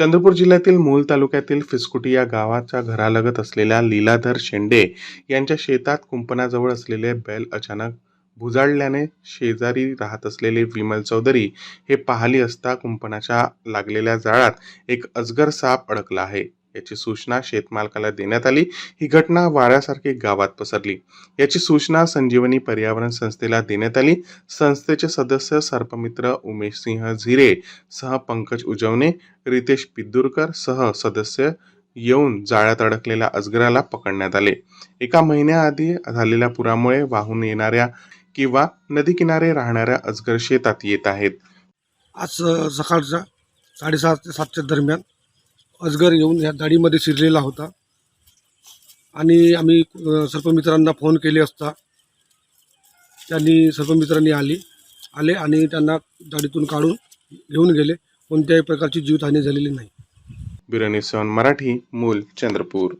चंद्रपूर जिल्ह्यातील मूल तालुक्यातील फिसकुटी या गावाच्या घरालगत असलेल्या लीलाधर शेंडे यांच्या शेतात कुंपणाजवळ असलेले बैल अचानक भुजाळल्याने शेजारी राहत असलेले विमल चौधरी हे पाहली असता कुंपणाच्या लागलेल्या जाळ्यात एक अजगर साप अडकला आहे. याची सूचना शेतमालकाला देण्यात आली. ही घटना वाऱ्यासारखी गावात पसरली. याची सूचना संजीवनी पर्यावरण संस्थेला देण्यात आली. संस्थेचे सदस्य सर्पमित्र उमेश सिंह झिरे सह पंकज उजवणे रितेश पिद्दूरकर सह सदस्य येऊन जाळ्यात अडकलेल्या अजगराला पकडण्यात आले. एका महिन्याआधी झालेल्या पुरामुळे वाहून येणाऱ्या किंवा नदीकिनारे राहणाऱ्या अजगर शेतात येत आहेत. आज सकाळच्या साडेसात ते सातच्या दरम्यान अजगर येऊन ह्या दाढीमध्ये शिरलेला होता. आणि आम्ही सर्पमित्रांना फोन केले असता. त्यांनी सर्पमित्रांनी आली आले आणि त्यांना दाढीतून काढून घेऊन गेले. कोणत्याही प्रकारची जीवितहानी झालेली नाही. बिरणी सण मराठी मूल चंद्रपूर.